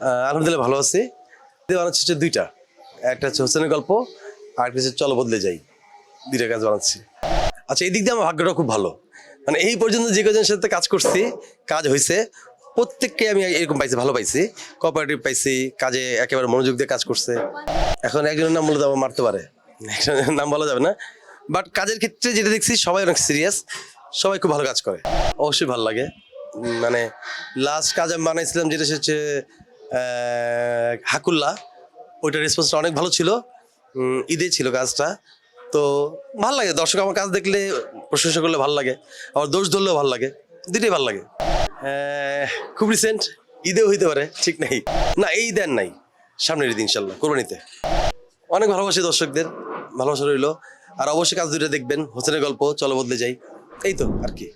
আলহামদুলিল্লাহ ভালো আছি। বানাচ্ছি হচ্ছে দুইটা। একটা হচ্ছে হোসেনের গল্প, আর একটা হচ্ছে চলো বদলে যাই। দুইটা কাজ বানাচ্ছি। আচ্ছা এই দিক দিয়ে আমার ভাগ্যটা খুব ভালো। মানে এই পর্যন্ত যে কজনের সাথে কাজ করছি, কাজ হয়েছে প্রত্যেককে আমি এরকম পাইছি, ভালো পাইছি। কোঅপারেটিভ পাইছি, কাজে একেবারে মনোযোগ দিয়ে কাজ করছে। এখন একজনের নাম বলে দেবো মারতে পারে। একজনের নাম বলা যাবে না। বাট কাজের ক্ষেত্রে যেটা দেখছি, সবাই অনেক সিরিয়াস সবাই খুব ভালো কাজ করে। অবশ্যই ভালো লাগে। মানে লাস্ট কাজ আমি বানাইছিলাম, যেটা হচ্ছে হাকুল্লা ওইটার রেসপন্সটা অনেক ভালো ছিল। ঈদে ছিল কাজটা। তো ভালো লাগে, দর্শক আমার কাজ দেখলে প্রশংসা করলে ভালো লাগে আমার দোষ ধরলেও ভালো লাগে দুটোই ভালো লাগে। খুব রিসেন্ট ঈদেও হইতে পারে, ঠিক নেই। না, এই দেন নাই, সামনের ঈদ ইনশাল্লাহ কোরবানিতে। অনেক ভালোবাসি দর্শকদের, ভালোবাসা রইল। আর অবশ্যই কাজ দুটো দেখবেন, হোসেনের গল্প, চলো বদলে যাই। এই তো, আর কি।